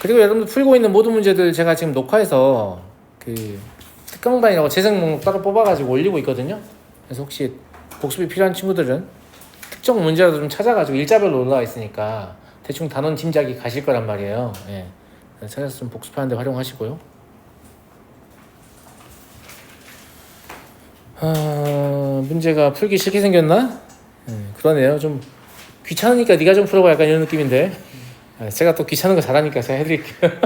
그리고 여러분들 풀고 있는 모든 문제들 제가 지금 녹화해서 그 특강반이라고 재생 목록 따로 뽑아가지고 올리고 있거든요. 그래서 혹시 복습이 필요한 친구들은 특정 문제라도 좀 찾아가지고 일자별로 올라와 있으니까 대충 단원 짐작이 가실 거란 말이에요. 예. 찾아서 좀 복습하는데 활용하시고요. 아, 문제가 풀기 싫게 생겼나? 음, 그러네요. 좀 귀찮으니까 네가 좀 풀어봐 약간 이런 느낌인데 아, 제가 또 귀찮은 거 잘하니까 제가 해드릴게요.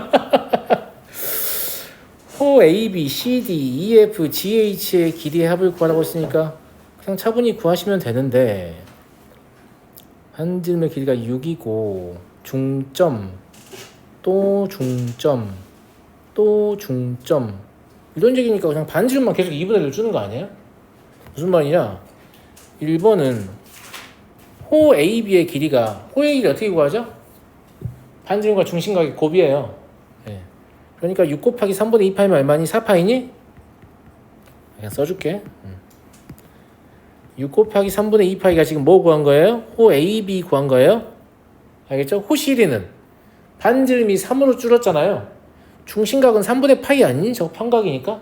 호 A, B, C, D, E, F, G, H의 길이의 합을 구하라고 했으니까 그냥 차분히 구하시면 되는데 한 질문의 길이가 6이고 중점 또 중점 또 중점 이런 얘기니까 그냥 반지름만 계속 2분의 1을 주는 거 아니에요? 무슨 말이냐 1번은 호 AB의 길이가 호 AB를 어떻게 구하죠? 반지름과 중심각의 곱이에요 예. 그러니까 6 곱하기 3분의 2파이면 얼마니? 4파이니? 그냥 써줄게 음. 6 곱하기 3분의 2파이가 지금 뭐 구한 거예요? 호 AB 구한 거예요? 알겠죠? 호실이는 반지름이 3으로 줄었잖아요. 중심각은 3분의 파이 아니니? 저거 판각이니까.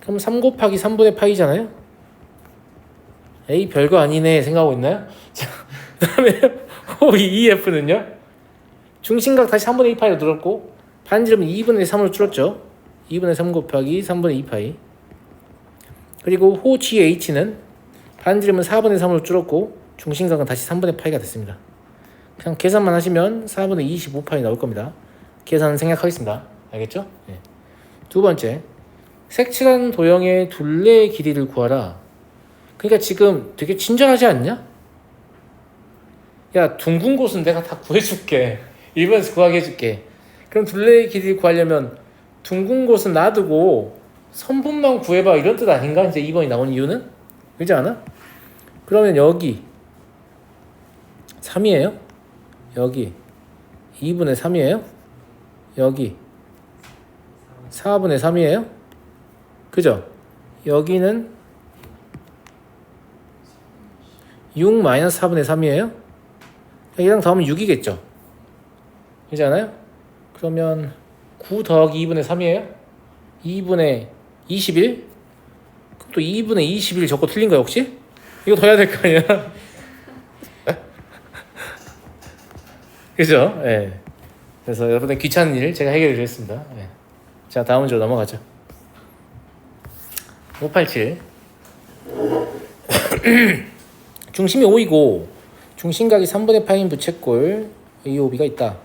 그럼 3 곱하기 3분의 파이잖아요. A 별거 아니네 생각하고 있나요? 자, 그 다음에 호 EF는요? 중심각 다시 3분의 2파이로 늘었고 반지름은 2분의 3으로 줄었죠. 2분의 3 곱하기 3분의 2파이. 그리고 호 GH는 반지름은 4분의 3으로 줄었고 중심각은 다시 3분의 파이가 됐습니다. 그냥 계산만 하시면 4분의 25파이 나올 겁니다. 계산 생략하겠습니다. 알겠죠? 예. 두 번째, 색칠한 도형의 둘레의 길이를 구하라. 그러니까 지금 되게 친절하지 않냐? 야, 둥근 곳은 내가 다 구해줄게. 1번에서 구하게 해줄게. 그럼 둘레의 길이를 구하려면 둥근 곳은 놔두고 선분만 구해봐 이런 뜻 아닌가? 이제 2번이 나온 이유는? 그렇지 않아? 그러면 여기 3이에요? 여기 2분의 3이에요? 여기 4분의 3이에요? 그죠? 여기는 6 마이너스 4분의 3이에요? 얘랑 더하면 6이겠죠? 않아요? 그러면 9 더하기 2분의 3이에요? 2분의 21? 그럼 또 2분의 21 적고 틀린 거야 혹시? 이거 더 해야 될 거 아니야? 그죠? 예. 그래서 여러분의 귀찮은 일 제가 해결해 드렸습니다. 예. 자, 다음 주 넘어가죠. 587. 중심이 5이고 중심각이 3분의 8인 부채꼴 이 오비가 있다.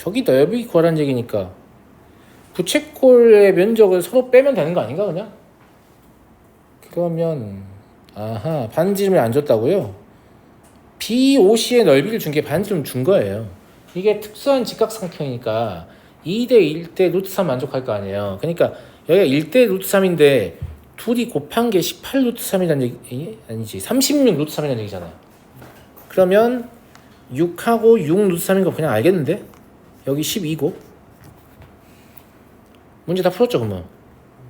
저기 넓이 구하라는 얘기니까 부채꼴의 면적을 서로 빼면 되는 거 아닌가 그냥? 그러면 아하 반지름이 안 줬다고요? BOC의 넓이를 준 게 반지름 준 거예요. 이게 특수한 직각삼각형이니까 2대 1대 루트 3 만족할 거 아니에요. 그러니까 여기가 1대 루트 3인데 둘이 곱한 게 18 루트 3이라는 얘기 아니지 36 루트 3이라는 얘기잖아요. 그러면 6하고 6 루트 3인 거 그냥 알겠는데 여기 12고 문제 다 풀었죠 그러면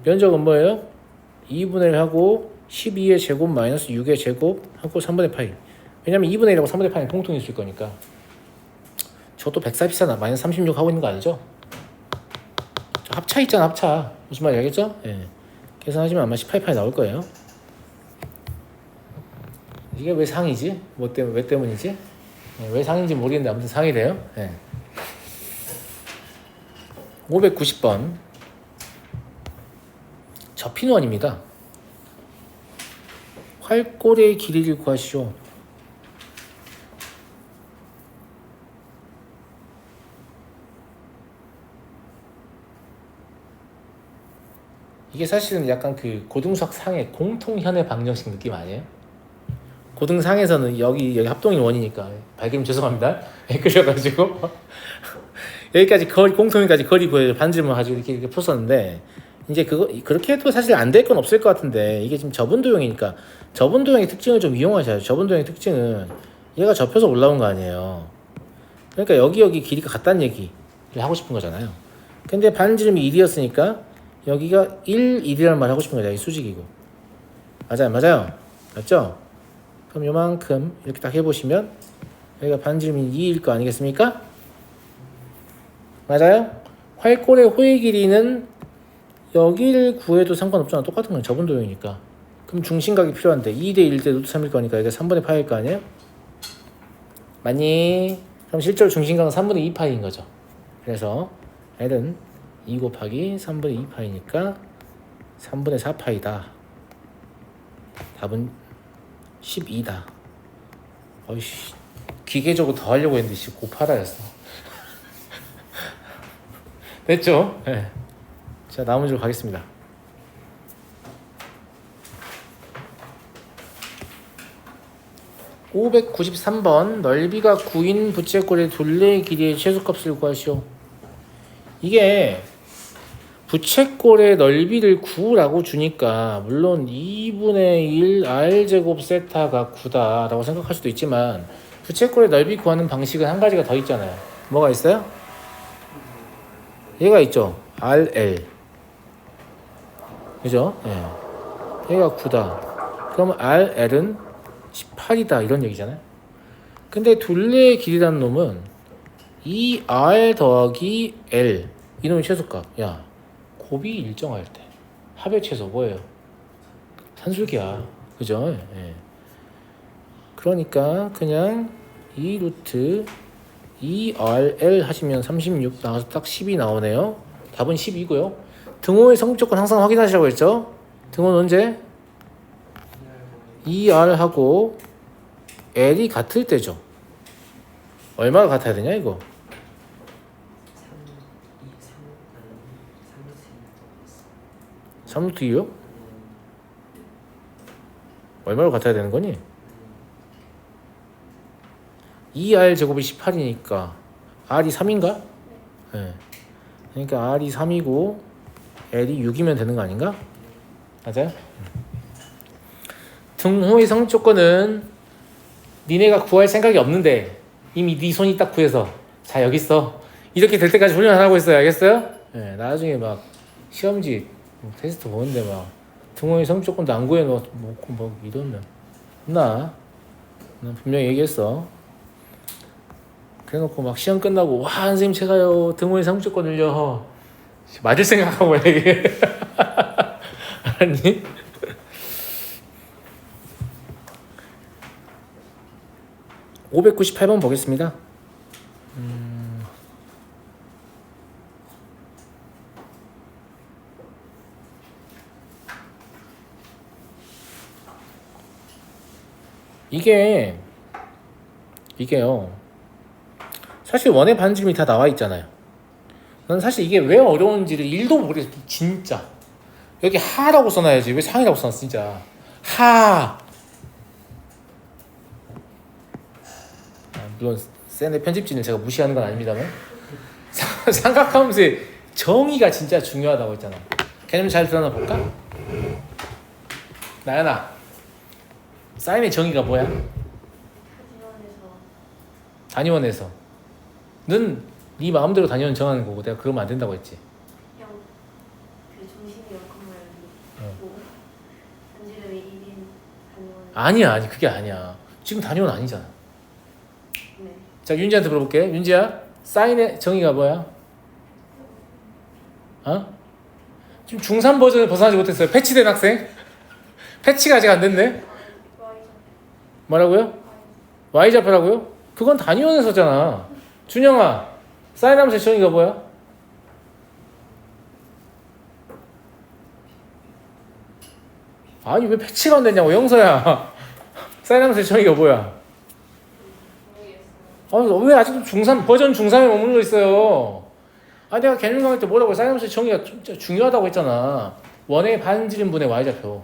면적은 뭐예요? 2분의 1 하고 12의 제곱 마이너스 6의 제곱 하고 3분의 파이 왜냐면 2분의 1하고 3분의 파이는 공통이 있을 거니까 저도 144나 마이너스 36 하고 있는 거 아니죠? 저 합차 있잖아 합차 무슨 말인지 알겠죠? 예. 계산하시면 아마 18파이 나올 거예요 이게 왜 상이지? 뭐 때문에 왜 때문이지? 예, 왜 상인지 모르겠는데 아무튼 상이 돼요 예. 590번. 접힌원입니다. 활골의 길이를 구하시오. 이게 사실은 약간 그 고등수학 상의 공통현의 방정식 느낌 아니에요? 고등상에서는 여기 여기 합동일 원이니까. 발기름 죄송합니다. 헷갈려가지고 여기까지 거리 공통인까지 거리 구해 반지름을 가지고 이렇게 이렇게 풀었었는데 이제 그거 그렇게 해도 사실 안 될 건 없을 것 같은데 이게 지금 저분 도형이니까 저분 도형의 특징을 좀 이용하셔야죠. 저분 도형의 특징은 얘가 접혀서 올라온 거 아니에요. 그러니까 여기 여기 길이가 같다는 얘기를 하고 싶은 거잖아요. 근데 반지름이 1이었으니까 여기가 1, 1이라는 말 하고 싶은 거죠. 이 수직이고. 맞아요, 맞아요. 맞죠? 그럼 요만큼 이렇게 딱 해보시면 여기가 반지름이 2일 거 아니겠습니까? 맞아요? 활골의 호의 길이는 여기를 구해도 상관없잖아. 똑같은 건 저분 도형이니까. 그럼 중심각이 필요한데 2대 1대 루트 3일 거니까 이게 3분의 파일 거 아니에요? 맞니? 그럼 실제로 중심각은 3분의 2파인 거죠. 그래서 L은 2 곱하기 3분의 2파이니까 3분의 4파이다. 답은 12다. 어이씨, 기계적으로 더 하려고 했는데 씨 곱하다였어. 됐죠? 네. 자, 문제로 가겠습니다. (593번) 넓이가 9인 부채꼴의 둘레의 길이의 최소값을 구하시오 이게 부채꼴의 넓이를 9라고 주니까 물론 2분의 1 r제곱 세타가 9다라고 생각할 수도 있지만 부채꼴의 넓이 구하는 방식은 한 가지가 더 있잖아요 뭐가 있어요? 얘가 있죠 RL 그죠? 예. 얘가 9다 그럼 RL은 18이다 이런 얘기잖아요 근데 둘레의 길이라는 놈은 2R 더하기 L 이놈의 최소값 야 곱이 일정할 때 합의 최소 뭐예요? 산술기야 그죠? 예. 그러니까 그냥 2 루트 2RL 하시면 36 나와서 딱 10이 나오네요 답은 10이고요 등호의 성조건 항상 확인하시라고 했죠? 등호는 언제? 2R하고 L이 같을 때죠 얼마가 같아야 되냐 이거 3루트 2요? 얼마로 같아야 되는 거니? 2R 제곱이 18이니까 R이 3인가? 네. 그러니까 R이 3이고 L이 6이면 되는 거 아닌가? 맞아요? 등호의 성조건은 니네가 구할 생각이 없는데 이미 네 손이 딱 구해서 자 여기 있어 이렇게 될 때까지 훈련 안 하고 있어요 알겠어요? 네, 나중에 막 시험지 뭐 테스트 보는데 막 등호의 성조건도 안 구해 놓고 뭐, 뭐 이러면 나, 난 분명히 얘기했어 그래놓고 막 시험 끝나고 와 선생님 제가요 등호의 성조건을요. 맞을 생각하고 얘기해 아니. (598번) 보겠습니다. 음. 이게 이게요 사실 원의 반지름이 다 나와 있잖아요. 난 사실 이게 왜 어려운지를 1도 모르겠어 진짜. 여기 하라고 써놔야지. 왜 상이라고 써놨어 진짜. 하. 아, 물론 센의 편집진을 제가 무시하는 건 아닙니다만. 삼- 삼각함수의 정의가 진짜 중요하다고 했잖아. 개념 잘 들어나 볼까? 나연아 사인의 정의가 뭐야? 하지원에서 단위원에서 는 네 마음대로 단위원 정하는 거고 내가 그러면 안 된다고 했지 그냥 그 중심이 어. 고 반지름이 1인 단위원 아니야 아니 그게 아니야 지금 단위원 아니잖아 네 자 윤지한테 물어볼게 윤지야 사인의 정의가 뭐야? 어? 지금 중3 버전을 벗어나지 못했어요 패치된 학생? 패치가 아직 안 됐네 뭐라고요? Y좌표라고요? 그건 단위원에서잖아 준영아 사인함수의 정의가 뭐야? 아니 왜 패치가 안 됐냐고 영서야 사인함수의 정의가 뭐야? 모르겠어요 아, 왜 아직도 중3 버전 중3에 머물러 있어요? 아, 내가 개념 강의 때 뭐라고 사이언스 정의가 진짜 중요하다고 했잖아. 원의 반지름분의 y좌표.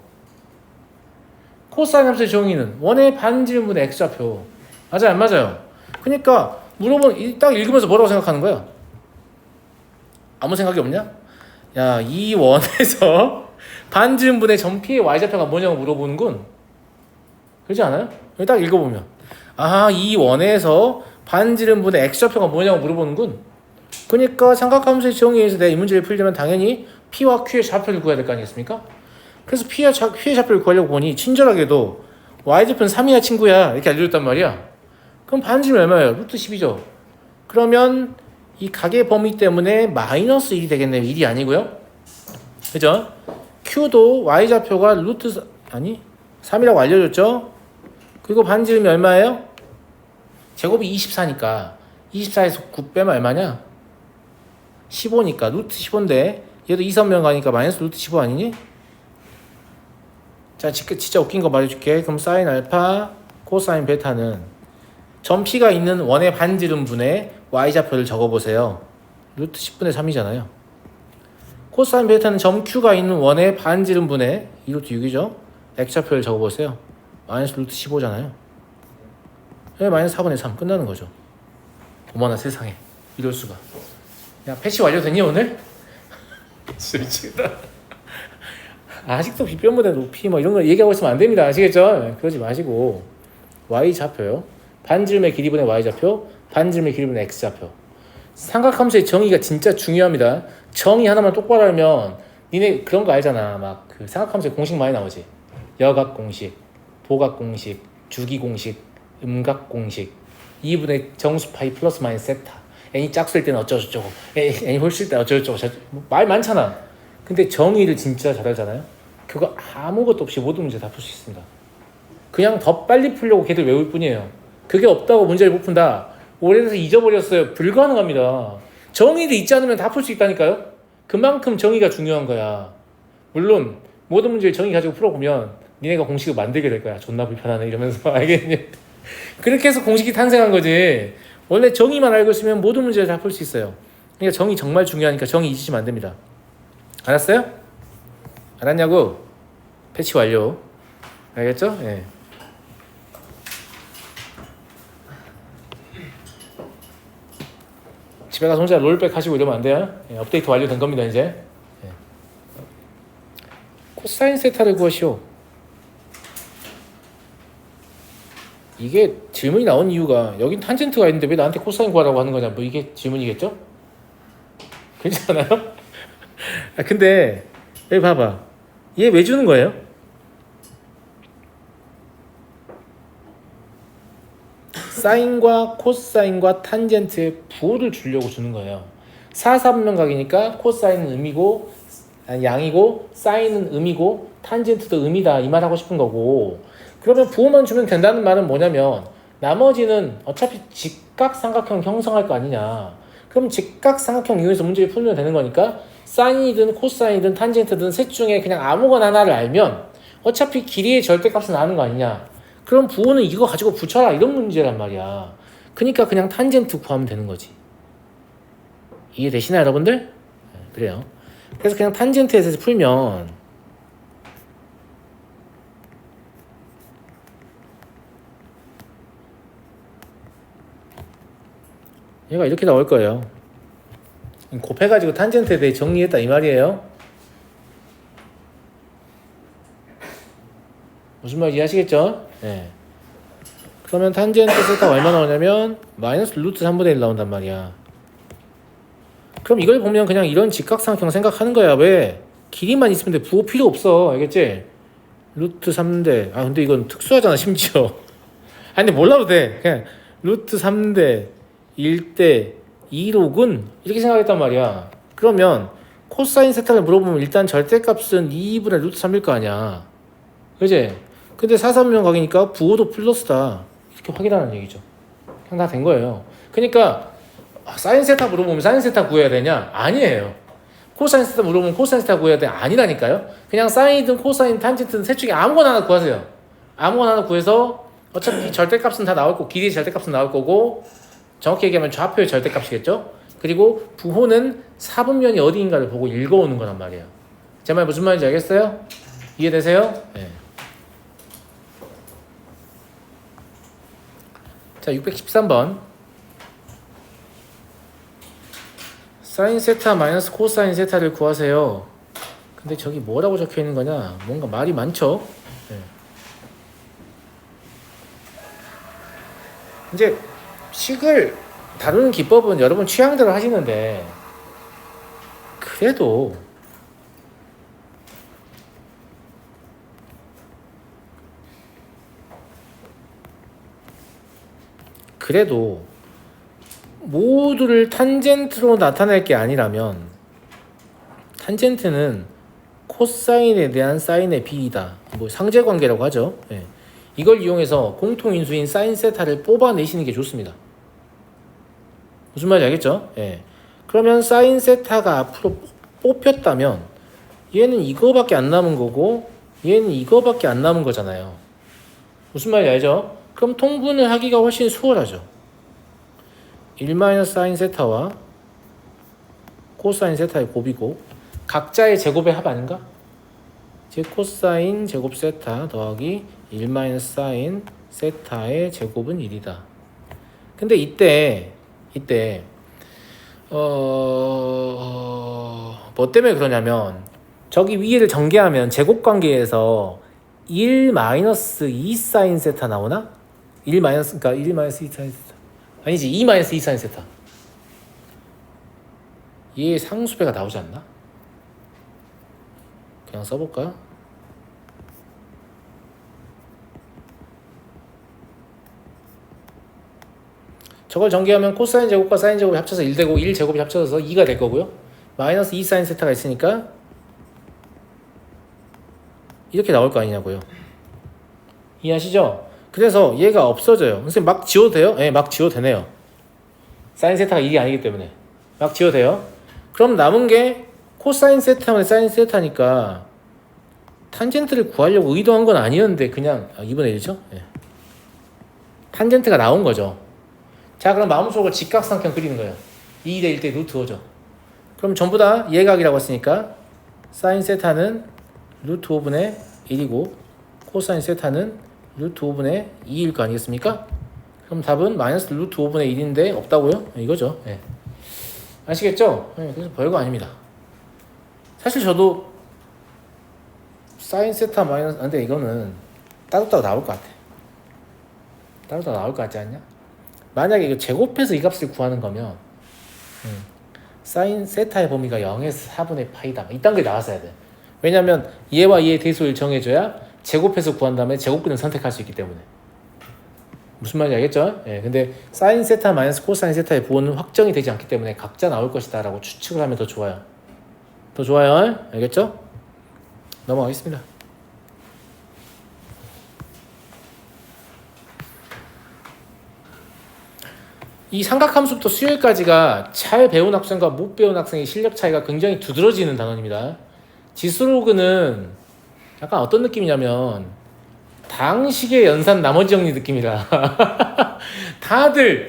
코사이언스 정의는 원의 반지름분의 x좌표. 맞아요, 안 맞아요? 그러니까 물어본 이- 딱 읽으면서 뭐라고 생각하는 거야? 아무 생각이 없냐? 야, 이 원에서 반지름분의 전피의 y좌표가 뭐냐고 물어보는군. 그렇지 않아요? 여기 딱 읽어보면 아, 이 원에서 반지름분의 x좌표가 뭐냐고 물어보는군. 그러니까 삼각함수의 정의에서 내가 이 문제를 풀려면 당연히 p와 q의 좌표를 구해야 될 거 아니겠습니까? 그래서 p와 좌, q의 좌표를 구하려고 보니 친절하게도 y좌표는 3이야 친구야 이렇게 알려줬단 말이야. 그럼 반지름 얼마예요? 루트 10이죠. 그러면 이 각의 범위 때문에 마이너스 1이 되겠네요. 1이 아니고요. 그죠? Q도 Y좌표가 루트 사- 아니 3이라고 알려줬죠? 그리고 반지름이 얼마예요? 제곱이 24니까 24에서 9 빼면 얼마냐? 15니까 루트 15인데 얘도 이선면 가니까 마이너스 루트 15 아니니? 자 지- 진짜 웃긴 거 말해줄게 그럼 사인 알파 코사인 베타는 점 P가 있는 원의 반지름 분의 Y좌표를 적어보세요. 루트 10분의 3이잖아요. 코사인 베타는 점 Q가 있는 원의 반지름 분의 2루트 6이죠. X좌표를 적어보세요. 마이너스 루트 15잖아요. 네, 마이너스 4분의 3 끝나는 거죠. 어머나 세상에. 이럴 수가. 야 패치 완료됐니 오늘? 미치겠다. 아직도 빗변보다 높이 뭐 이런 거 얘기하고 있으면 안 됩니다. 아시겠죠? 네, 그러지 마시고. y 좌표요 반지름의 길이분의 y 좌표 반지름의 길이분의 x 좌표. 삼각함수의 정의가 진짜 중요합니다. 정의 하나만 똑바로 알면 니네 그런 거 알잖아. 막 그 삼각함수의 공식 많이 나오지. 여각 공식 도각 공식 주기 공식 음각 공식. 2분의 정수 파이 플러스 마이너스 세타. N이 짝수일 때는 어쩌고저쩌고. N이 홀수일 때 어쩌고저쩌고 저- 말 많잖아. 근데 정의를 진짜 잘 알잖아요. 그거 아무것도 없이 모든 문제 다 풀 수 있습니다. 그냥 더 빨리 풀려고 걔들 외울 뿐이에요 그게 없다고 문제를 못 푼다 오래돼서 잊어버렸어요 불가능합니다 정의를 잊지 않으면 다 풀 수 있다니까요 그만큼 정의가 중요한 거야 물론 모든 문제를 정의 가지고 풀어보면 니네가 공식을 만들게 될 거야 존나 불편하네 이러면서 알겠니 그렇게 해서 공식이 탄생한 거지. 원래 정의만 알고 있으면 모든 문제를 다 풀 수 있어요. 그러니까 정의 정말 중요하니까 정의 잊으시면 안 됩니다. 알았어요? 알았냐고? 패치 완료. 알겠죠? 예. 집에 가서 혼자 롤백 하시고 이러면 안 돼요. 예, 업데이트 완료된 겁니다, 이제. 예. 코사인 세타를 구하시오. 이게 질문이 나온 이유가 여긴 탄젠트가 있는데 왜 나한테 코사인 구하라고 하는 거냐 뭐 이게 질문이겠죠? 괜찮아요? 아 근데 여기 봐봐 얘 왜 주는 거예요? 사인과 코사인과 탄젠트의 부호를 주려고 주는 거예요 사사분면각이니까 코사인은 음이고 양이고 사인은 음이고 탄젠트도 음이다 이 말 하고 싶은 거고 그러면 부호만 주면 된다는 말은 뭐냐면 나머지는 어차피 직각삼각형 형성할 거 아니냐. 그럼 직각삼각형 이용해서 문제를 풀면 되는 거니까 사인이든 코사인이든 탄젠트든 셋 중에 그냥 아무거나 하나를 알면 어차피 길이의 절대값은 아는 거 아니냐. 그럼 부호는 이거 가지고 붙여라 이런 문제란 말이야. 그러니까 그냥 탄젠트 구하면 되는 거지. 이해되시나요 여러분들? 네, 그래요. 그래서 그냥 탄젠트에서 풀면 얘가 이렇게 나올 거예요. 곱해가지고 탄젠트에 대해 정리했다 이 말이에요. 무슨 말인지 이해하시겠죠? 네. 그러면 탄젠트 세타가 얼마 나오냐면 마이너스 루트 3분의 1 나온단 말이야. 그럼 이걸 보면 그냥 이런 직각삼각형 생각하는 거야. 왜? 길이만 있으면 돼. 부호 필요 없어. 알겠지? 루트 3대. 아 근데 이건 특수하잖아 심지어. 아 근데 몰라도 돼. 그냥 루트 3대 1대 2로군 이렇게 생각했단 말이야. 그러면 코사인 세타를 물어보면 일단 절대값은 2분의 루트 3일 거 아니야. 그지? 근데 사삼면 각이니까 부호도 플러스다. 이렇게 확인하는 얘기죠. 그냥 다 된 거예요. 그러니까 아, 사인 세타 물어보면 사인 세타 구해야 되냐? 아니에요. 코사인 세타 물어보면 코사인 세타 구해야 돼? 아니라니까요. 그냥 사인이든 코사인, 탄젠트든 셋 중에 아무거나 하나 구하세요. 아무거나 하나 구해서 어차피 절대값은 다 나올 거고 길이의 절대값은 나올 거고 정확히 얘기하면 좌표의 절대값이겠죠. 그리고 부호는 사분면이 어디인가를 보고 읽어오는 거란 말이에요. 제 말 무슨 말인지 알겠어요? 이해되세요? 네. 자, 613번. 사인 세타 마이너스 코사인 세타를 구하세요. 근데 저기 뭐라고 적혀 있는 거냐? 뭔가 말이 많죠? 네. 이제 식을 다루는 기법은 여러분 취향대로 하시는데 그래도 그래도 모두를 탄젠트로 나타낼 게 아니라면 탄젠트는 코사인에 대한 사인의 비이다. 뭐 상제 관계라고 하죠. 예. 이걸 이용해서 공통 인수인 사인 세타를 뽑아내시는 게 좋습니다. 무슨 말인지 알겠죠? 예. 그러면 사인 세타가 앞으로 뽑혔다면 얘는 이거밖에 안 남은 거고 얘는 이거밖에 안 남은 거잖아요. 무슨 말인지 알죠? 그럼 통분을 하기가 훨씬 수월하죠. 1 사인 세타와 코사인 세타의 곱이고 각자의 제곱의 합 아닌가? 제 코사인 제곱 세타 더하기 1 사인 세타의 제곱은 1이다. 근데 이때 이때 어... 뭐 때문에 그러냐면 저기 위를 전개하면 제곱 관계에서 1 마이너스 2 사인 세타 나오나? 1 마이너스 그러니까 1 마이너스 2 사인 세타 아니지 2 마이너스 2 사인 세타 얘 상수배가 나오지 않나? 그냥 써볼까? 저걸 전개하면 코사인 제곱과 사인 제곱이 합쳐서 1 되고 1 제곱이 합쳐서 2가 될 거고요. 마이너스 2 사인 세타가 있으니까 이렇게 나올 거 아니냐고요. 이해하시죠? 그래서 얘가 없어져요. 선생님 막 지워도 돼요? 네, 막 지워도 되네요. 사인 세타가 1이 아니기 때문에 막 지워도 돼요. 그럼 남은 게 코사인 세타면 사인 세타니까 탄젠트를 구하려고 의도한 건 아니었는데 그냥 아, 2분의 1이죠? 네. 탄젠트가 나온 거죠. 자 그럼 마음속으로 직각삼각 그리는 거예요. 2 대 1 대 루트 5죠. 그럼 전부 다 예각이라고 했으니까 사인 세타는 루트 5분의 1이고 코사인 세타는 루트 5분의 2일 거 아니겠습니까? 그럼 답은 마이너스 루트 5분의 1인데 없다고요? 이거죠. 예. 아시겠죠? 예, 그래서 별거 아닙니다. 사실 저도 사인 세타 마이너스 아, 근데 이거는 따로따로 나올 것 같아. 따로따로 나올 것 같지 않냐? 만약에 이거 제곱해서 이 값을 구하는 거면 음, 사인 세타의 범위가 0에서 4분의 파이다. 이딴 게 나왔어야 돼. 왜냐면 얘와 얘의 대소를 정해줘야 제곱해서 구한 다음에 제곱근을 선택할 수 있기 때문에. 무슨 말인지 알겠죠? 예, 근데 사인 세타 마이너스 코사인 세타의 부호는 확정이 되지 않기 때문에 각자 나올 것이다 라고 추측을 하면 더 좋아요. 더 좋아요. 알겠죠? 넘어가겠습니다. 이 삼각함수부터 수열까지가 잘 배운 학생과 못 배운 학생의 실력 차이가 굉장히 두드러지는 단원입니다. 지수로그는 약간 어떤 느낌이냐면 당식의 연산 나머지 정리 느낌이라 다들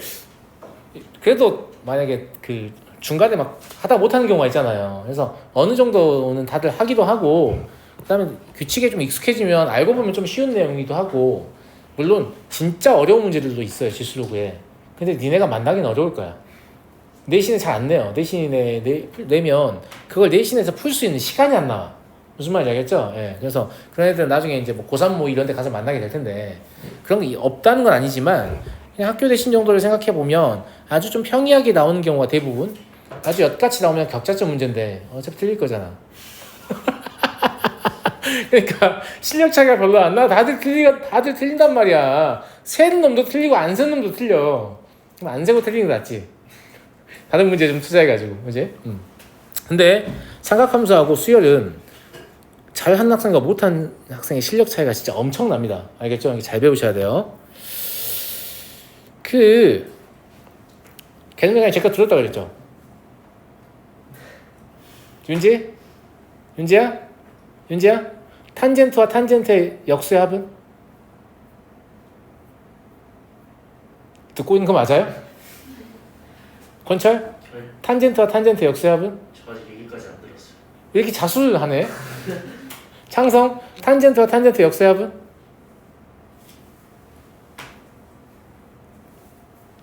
그래도 만약에 그 중간에 막 하다 못하는 경우가 있잖아요. 그래서 어느 정도는 다들 하기도 하고 그다음에 규칙에 좀 익숙해지면 알고 보면 좀 쉬운 내용이기도 하고 물론 진짜 어려운 문제들도 있어요 지수로그에. 근데 니네가 만나긴 어려울 거야. 내신에 잘 안 내요. 내신에 내, 내면 그걸 내신에서 풀 수 있는 시간이 안 나와. 무슨 말인지 알겠죠? 예. 그래서 그런 애들은 나중에 이제 뭐 고3 뭐 이런 데 가서 만나게 될 텐데 그런 게 없다는 건 아니지만 그냥 학교 내신 정도를 생각해 보면 아주 좀 평이하게 나오는 경우가 대부분 아주 엿같이 나오면 격자점 문제인데 어차피 틀릴 거잖아. 그러니까 실력 차이가 별로 안 나. 다들 틀리 다들 틀린단 말이야. 세는 놈도 틀리고 안 세는 놈도 틀려. 그럼 안 세고 틀리는 게 낫지. 다른 문제 좀 투자해가지고, 그지? 음. 근데 삼각함수하고 수열은 잘한 학생과 못한 학생의 실력 차이가 진짜 엄청납니다. 알겠죠? 잘 배우셔야 돼요. 그 개념이 제가 들었다 그랬죠. 윤지? 윤지야? 윤지야? 탄젠트와 탄젠트의 역수의 합은? 듣고 있는 거 맞아요? 권철? 절, 탄젠트와 탄젠트의 역수의 합은? 저 아직 얘기까지 안 들었어요. 왜 이렇게 자수를 하네? 창성? 탄젠트와 탄젠트 역수의 합은?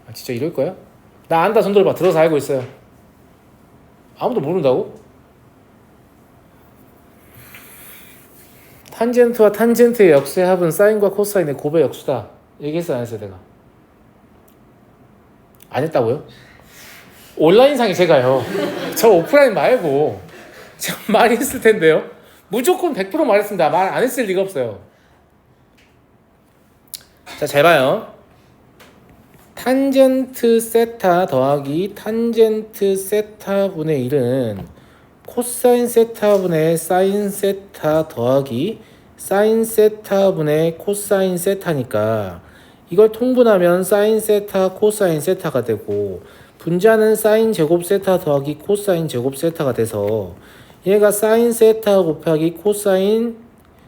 아 진짜 이럴 거야? 나 안다 손 들어봐 들어서 알고 있어요 아무도 모른다고? 탄젠트와 탄젠트의 역수의 합은 사인과 코사인의 곱의 역수다 얘기했어 안 했어요 내가 안 했다고요? 온라인상에 제가요 저 오프라인 말고 참 많이 했을 텐데요 무조건 100% 말했습니다. 말 안 했을 리가 없어요. 자 잘 봐요. 탄젠트 세타 더하기 탄젠트 세타 분의 1은 코사인 세타 분의 사인 세타 더하기 사인 세타 분의 코사인 세타니까 이걸 통분하면 사인 세타 코사인 세타가 되고 분자는 사인 제곱 세타 더하기 코사인 제곱 세타가 돼서 얘가 사인 세타 곱하기 코사인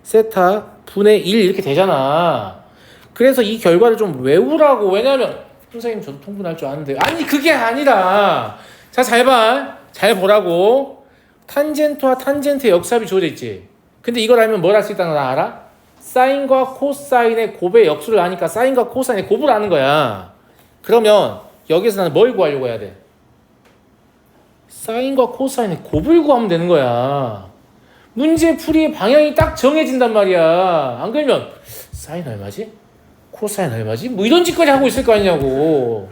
세타 분의 1 이렇게 되잖아. 그래서 이 결과를 좀 외우라고. 왜냐면 선생님 저도 통분할 줄 아는데 아니 그게 아니라 자 잘 봐. 잘 보라고. 탄젠트와 탄젠트의 역수합이 주어져 있지. 근데 이걸 알면 뭘 할 수 있다는 거 알아? 사인과 코사인의 곱의 역수를 아니까 사인과 코사인의 곱을 아는 거야. 그러면 여기서 나는 뭘 구하려고 해야 돼? 사인과 코사인의 곱을 구하면 되는 거야. 문제 풀이의 방향이 딱 정해진단 말이야. 안 그러면 사인 얼마지? 코사인 얼마지? 뭐 이런 짓까지 하고 있을 거 아니냐고.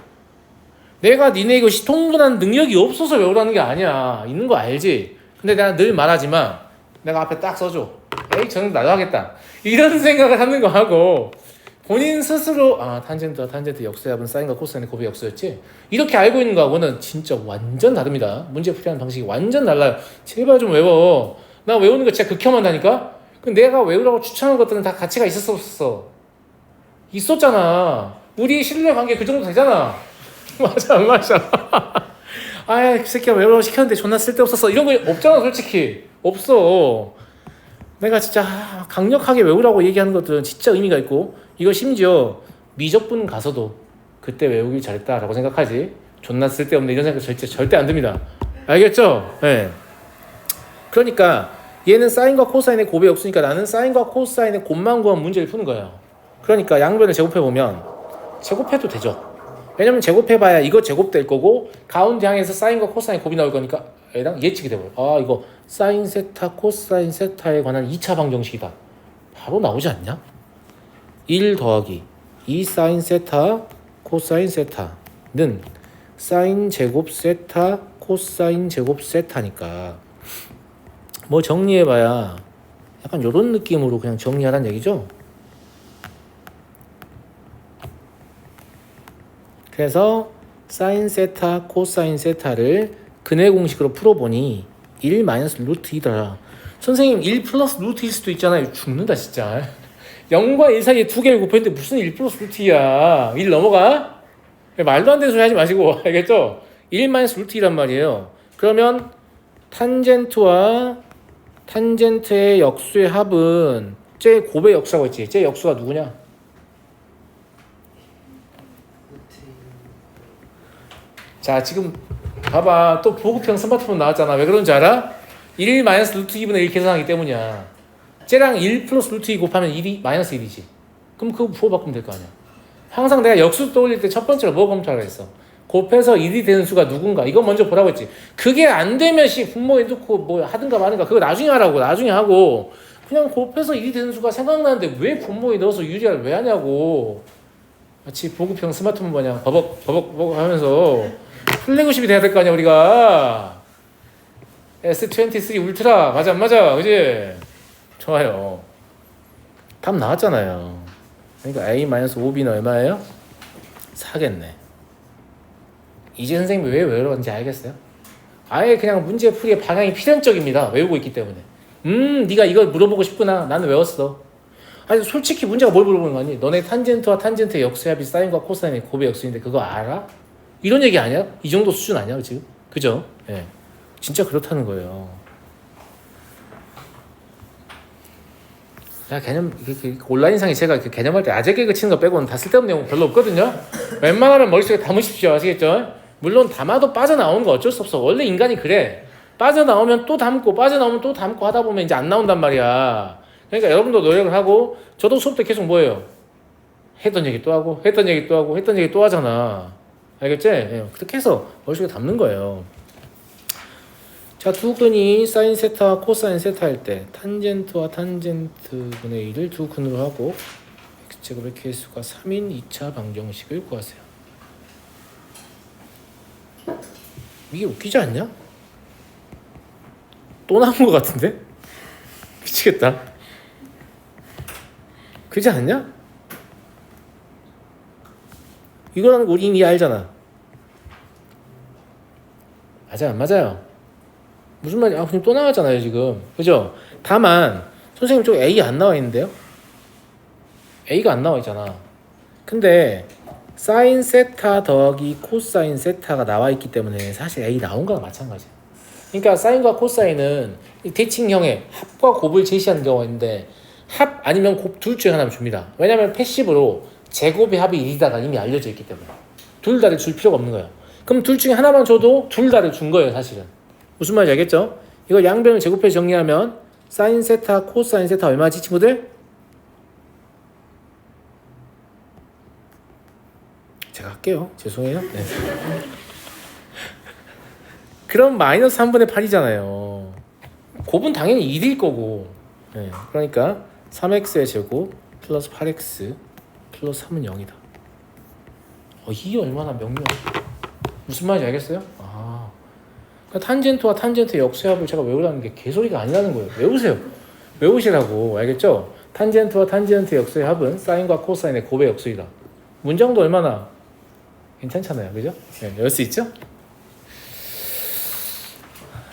내가 니네 이것이 통분하는 능력이 없어서 외우라는 게 아니야. 있는 거 알지? 근데 내가 늘 말하지만 내가 앞에 딱 써줘. 에이 저는 나도 하겠다. 이런 생각을 하는 거 하고 본인 스스로 아 탄젠트와 탄젠트 역수합은 사인과 코사인의 곱의 역수였지? 이렇게 알고 있는 거하고는 진짜 완전 다릅니다. 문제 풀이하는 방식이 완전 달라요. 제발 좀 외워. 나 외우는 거 진짜 극혐한다니까? 그 내가 외우라고 추천한 것들은 다 가치가 있었어 없었어. 있었잖아. 우리 신뢰 관계 그 정도 되잖아. 맞아 안 맞아? 아이 그 새끼가 외우라고 시켰는데 존나 쓸데없었어. 이런 거 없잖아 솔직히. 없어. 내가 진짜 강력하게 외우라고 얘기하는 것들은 진짜 의미가 있고 이거 심지어 미적분 가서도 그때 외우길 잘했다라고 생각하지? 존나 쓸데없네. 이런 생각 절대 절대 안 듭니다. 알겠죠? 네. 그러니까 얘는 사인과 코사인의 곱이 없으니까 나는 사인과 코사인의 곱만 구한 문제를 푸는 거예요. 그러니까 양변을 제곱해 보면 제곱해도 되죠. 왜냐면 제곱해봐야 이거 제곱될 거고 가운데 향해서 사인과 코사인 곱이 나올 거니까 얘랑 예측이 돼버려 아 이거 사인 세타 코사인 세타에 관한 2차 방정식이다. 바로 나오지 않냐? 1 더하기 2 사인 세타 코사인 세타는 사인 제곱 세타 코사인 제곱 세타니까. 뭐 정리해봐야 약간 요런 느낌으로 그냥 정리하라는 얘기죠? 그래서 사인 세타 코사인 세타를 근해 공식으로 풀어보니 1 마이너스 루트 2더라. 선생님 1 플러스 루트일 수도 있잖아요. 죽는다 진짜 0과 1 사이에 두 개를 곱했는데 무슨 1 플러스 루트 2야 1 넘어가? 말도 안 되는 소리 하지 마시고 알겠죠? 1 마이너스 루트 2란 말이에요 그러면 탄젠트와 탄젠트의 역수의 합은 제 곱의 역수라고 했지 제 역수가 누구냐? 자 지금 봐봐 또 보급형 스마트폰 나왔잖아 왜 그런지 알아? 1 마이너스 루트 2분의 1 계산하기 때문이야 쟤랑 1 플러스 루트 2 곱하면 1이 마이너스 1이지. 그럼 그거 부호 바꾸면 될 거 아니야. 항상 내가 역수 떠올릴 때 첫 번째로 뭐 검토하라 했어? 곱해서 1이 되는 수가 누군가. 이거 먼저 보라고 했지. 그게 안 되면 씨 분모에 넣고 뭐 하든가 마든가 그거 나중에 하라고 나중에 하고. 그냥 곱해서 1이 되는 수가 생각나는데 왜 분모에 넣어서 유리화를 왜 하냐고. 마치 보급형 스마트폰 마냥 버벅 버벅 버벅 하면서 플래그십이 돼야 될 거 아니야 우리가. S23 울트라. 맞아 안 맞아. 그지 좋아요 답 나왔잖아요 그러니까 A-5B는 얼마예요? 4겠네 이제 선생님이 왜 외우는지 알겠어요? 아예 그냥 문제 풀이의 방향이 필연적입니다 외우고 있기 때문에 음 네가 이걸 물어보고 싶구나 나는 외웠어 아니 솔직히 문제가 뭘 물어보는 거니 너네 탄젠트와 탄젠트의 역수합이 사인과 코사인의 곱의 역수인데 그거 알아? 이런 얘기 아니야? 이 정도 수준 아니야 지금? 그죠? 예. 진짜 그렇다는 거예요. 야 개념 그, 그, 온라인상에 제가 그 개념할 때 아재 개그 치는 거 빼고는 다 쓸데없는 내용 별로 없거든요. 웬만하면 머릿속에 담으십시오. 아시겠죠? 물론 담아도 빠져나오는 거 어쩔 수 없어. 원래 인간이 그래. 빠져나오면 또 담고 빠져나오면 또 담고 하다 보면 이제 안 나온단 말이야. 그러니까 여러분도 노력을 하고 저도 수업 때 계속 뭐예요? 했던 얘기 또 하고 했던 얘기 또 하고 했던 얘기 또 하잖아. 알겠지? 예, 그렇게 해서 머릿속에 담는 거예요. 자, 두 근이 사인 세타와 코사인 세타 할 때 탄젠트와 탄젠트 분의 1을 두 근으로 하고 x제곱의 개수가 3인 2차 방정식을 구하세요. 이게 웃기지 않냐? 또 나온 것 같은데? 미치겠다. 그지 않냐? 이거라는 거 우리 이미 알잖아. 맞아요, 안 맞아요? 무슨 말이야? 아, 그냥 또 나왔잖아요, 지금. 그죠? 다만, 선생님 쪽 A 안 나와 있는데요? A가 안 나와 있잖아. 근데, 사인 세타 더하기 코사인 세타가 나와 있기 때문에 사실 A 나온 거랑 마찬가지야. 그러니까 사인과 코사인은 이 대칭형의 합과 곱을 제시하는 경우가 있는데 합 아니면 곱 둘 중에 하나를 줍니다. 왜냐면 패시브로 제곱의 합이 1이다가 이미 알려져 있기 때문에 둘 다를 줄 필요가 없는 거예요. 그럼 둘 중에 하나만 줘도 둘 다를 준 거예요, 사실은. 무슨 말인지 알겠죠? 이거 양변을 제곱해 정리하면 사인 세타, 코사인 세타 얼마지, 친구들? 제가 할게요. 죄송해요. 네. 그럼 마이너스 3분의 8이잖아요. 곱은 당연히 1일 거고. 네. 그러니까 3x의 제곱 플러스 8x 플러스 3은 0이다. 어, 이게 얼마나 명료해. 무슨 말인지 알겠어요? 아. 그러니까 탄젠트와 탄젠트의 역수합을 제가 외우라는 게 개소리가 아니라는 거예요. 외우세요. 외우시라고. 알겠죠? 탄젠트와 탄젠트의 역수의 합은 사인과 코사인의 곱의 역수이다. 문장도 얼마나 괜찮잖아요. 그죠? 네, 열수 있죠?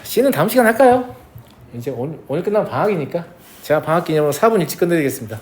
C는 다음 시간 할까요? 이제 오늘, 오늘 끝나면 방학이니까 제가 방학 기념으로 4분 일찍 끝내드리겠습니다.